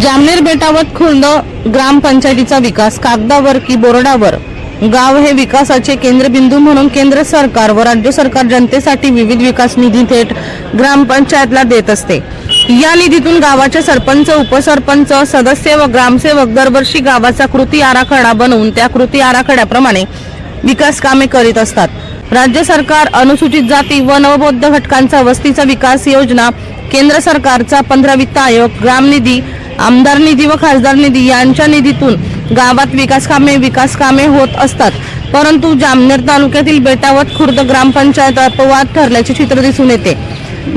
जामनेर बेटावत खुर्द ग्रामपंचायतीचा विकास कागदावर की बोर्डावर? गाव हे विकासाचे केंद्रबिंदू म्हणून केंद्र सरकार व राज्य सरकार जनतेसाठी विविध विकास निधी थेट ग्रामपंचायतला देत असते. या निधीतून गावाचे सरपंच उपसरपंच सदस्य व ग्रामसेवक दरवर्षी गावाचा कृती आराखडा बनवून त्या कृती आराखड्याप्रमाणे विकास कामे करीत असतात. राज्य सरकार अनुसूचित जाती व नवबौद्ध घटकांचा वस्तीचा विकास योजना केंद्र सरकारचा पंधरा वित्त आयोग ग्राम निधी आमदार निधी व खासदार निधी यांच्या निधीतून गावात विकास कामे विकास कामे होत असतात. परंतु जामनेर तालुक्यातील बेटावत खुर्द ग्रामपंचायत अपवाद ठरल्याचे चित्र दिसून येते.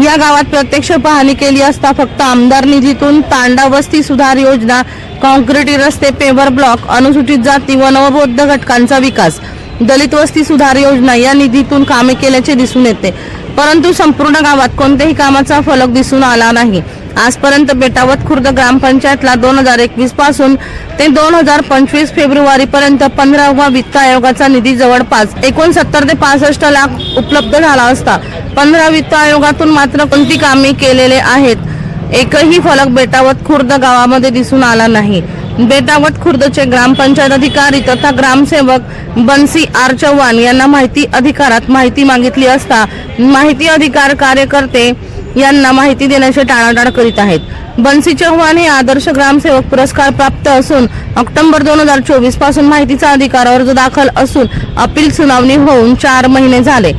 या गावात प्रत्यक्ष पाहणी केली असता फक्त आमदार निधीतून तांडा वस्ती सुधार योजना कॉन्क्रीटी रस्ते पेवर ब्लॉक अनुसूचित जाती व नवबौद्ध घटकांचा विकास दलित वस्ती सुधार योजना या निधीतून कामे केल्याचे दिसून येते. परंतु संपूर्ण गावात कोणत्याही कामाचा फलक दिसून आला नाही. आजपर्यंत बेटावत खुर्द ग्रामपंचायतला दोन हजार एकवीसपासून ते दोन हजार पंचवीस फेब्रुवारी पर्यंत पंधरावा वित्त आयोगाचा निधी जवळपास एकोणसत्तर ते पासष्ट लाख उपलब्ध झाला असता पंधरा वित्त आयोगातून मात्र कोणती कामे केलेले आहेत एकही फलक बेटावत खुर्द गावामध्ये दिसून आला नाही. बेटावत खुर्दचे ग्रामपंचायत अधिकारी तथा ग्रामसेवक बन्सी आर चव्हाण यांना माहिती अधिकारात माहिती मागितली असता माहिती अधिकार कार्यकर्ते यांना माहिती देण्याचे टाळाटाळ करीत आहेत. बन्सी चव्हाण हे आदर्श ग्रामसेवक पुरस्कार प्राप्त असून ऑक्टोबर दोन हजार चोवीसपासून माहितीचा अधिकार अर्ज दाखल असून अपील सुनावणी होऊन चार महिने झाले.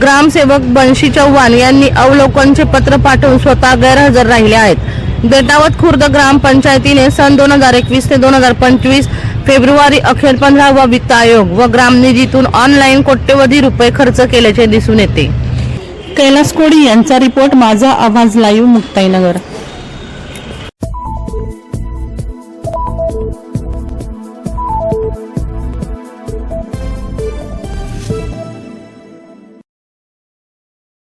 ग्रामसेवक बन्शी चव्हाण यांनी अवलोकनचे पत्र पाठवून स्वतः गैरहजर राहिले आहेत. देटावत खुर्द ग्रामपंचायतीने सन दोन हजार एकवीस ते दोन हजार पंचवीस फेब्रुवारी अखेर पंधरावा वित्त आयोग व ग्रामनिधीतून ऑनलाईन कोट्यवधी रुपये खर्च केल्याचे दिसून येते. कैलास कोडी यांचा रिपोर्ट माझा आवाज लाईव्ह मुक्ताईनगर.